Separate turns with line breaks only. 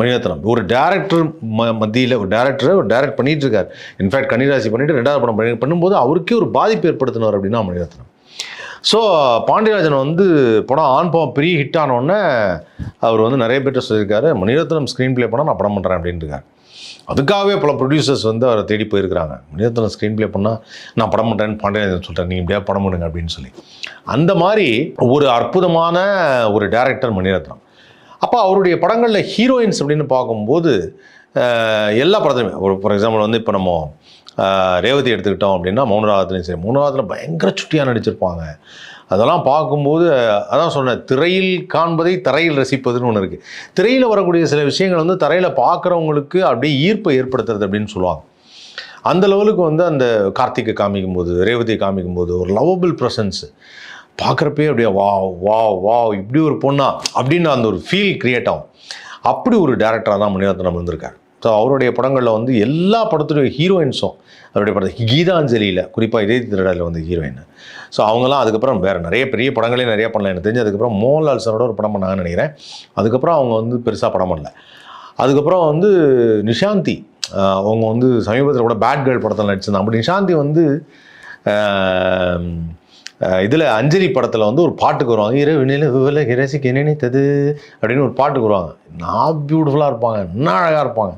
மணிரத்னம். ஒரு டேரக்டர் ம மத்தியில் ஒரு டேரக்டரை ஒரு டேரக்ட் பண்ணிட்டு இருக்கார் இன்ஃபேக்ட் கன்னிராசி பண்ணிட்டு ரெண்டாவது படம் பண்ணி பண்ணும்போது அவருக்கே ஒரு பாதிப்பு ஏற்படுத்தினார் அப்படின்னா மணிரத்னம். ஸோ பாண்டியராஜன் வந்து படம் ஆன் பெரிய ஹிட் ஆனோடனே அவர் வந்து நிறைய பேர் சொல்லியிருக்காரு மணிரத்னம் ஸ்க்ரீன் ப்ளே பண்ணால் நான் படம் பண்ணுறேன் அப்படின்ட்டு அதுக்காகவே பல ப்ரொடியூசர்ஸ் வந்து அவரை தேடி போயிருக்கிறாங்க. மணிரத்னம் ஸ்க்ரீன் ப்ளே பண்ணால் நான் படம் பண்ணுறேன்னு பாண்டியராஜன் சொல்கிறேன் நீங்கள் எப்படியா படம் பண்ணுங்க அப்படின்னு சொல்லி. அந்த மாதிரி ஒரு அற்புதமான ஒரு டேரக்டர் மணிரத்னம். அப்போ அவருடைய படங்களில் ஹீரோயின்ஸ் அப்படின்னு பார்க்கும்போது எல்லா படத்துலையுமே. ஒரு ஃபார் எக்ஸாம்பிள் வந்து இப்போ நம்ம ரேவதி எடுத்துக்கிட்டோம் அப்படின்னா மௌனராகத்துலையும் சரி மௌனராகத்தில் பயங்கர சுட்டியாக நடிச்சிருப்பாங்க. அதெல்லாம் பார்க்கும்போது அதான் சொன்னேன் திரையில் காண்பதை தரையில் ரசிப்பதுன்னு ஒன்று இருக்குது திரையில் வரக்கூடிய சில விஷயங்கள் வந்து தரையில் பார்க்குறவங்களுக்கு அப்படியே ஈர்ப்பை ஏற்படுத்துறது அப்படின்னு சொல்லுவாங்க. அந்த லெவலுக்கு வந்து அந்த கார்த்திகை காமிக்கும்போது ரேவதியை காமிக்கும்போது ஒரு லவபிள் ப்ரெசன்ஸ் பார்க்குறப்பே அப்படியே வா வா வா இப்படி ஒரு பொண்ணா? அப்படின்னு அந்த ஒரு ஃபீல் க்ரியேட் ஆகும். அப்படி ஒரு டேரக்டராக தான் மணிரத்னம் இருந்திருக்காரு. ஸோ அவருடைய படங்களில் வந்து எல்லா படத்துடைய ஹீரோயின்ஸும் அவருடைய படத்தை கீதாஞ்சலியில் குறிப்பாக இதே திருடலில் வந்து ஹீரோயின் ஸோ அவங்களாம் அதுக்கப்புறம் வேறு நிறைய பெரிய படங்களே நிறைய பண்ணல எனக்கு தெரிஞ்சு அதுக்கப்புறம் மோகன்லால் சாரோட ஒரு படம் பண்ணாங்கன்னு நினைக்கிறேன். அதுக்கப்புறம் அவங்க வந்து பெருசாக படம் பண்ணல. அதுக்கப்புறம் வந்து நிஷாந்தி அவங்க வந்து சமீபத்தில் கூட பேட் கேர்ள் படத்தில் நடிச்சிருந்தாங்க. அப்படி நிஷாந்தி வந்து இதில் அஞ்சலி படத்தில் வந்து ஒரு பாட்டுக்கு வருவாங்க இரவு நிலவுல இரசிக்க நினைத்தது அப்படின்னு ஒரு பாட்டுக்கு வருவாங்க நான் பியூட்டிஃபுல்லாக இருப்பாங்க என்ன அழகாக இருப்பாங்க.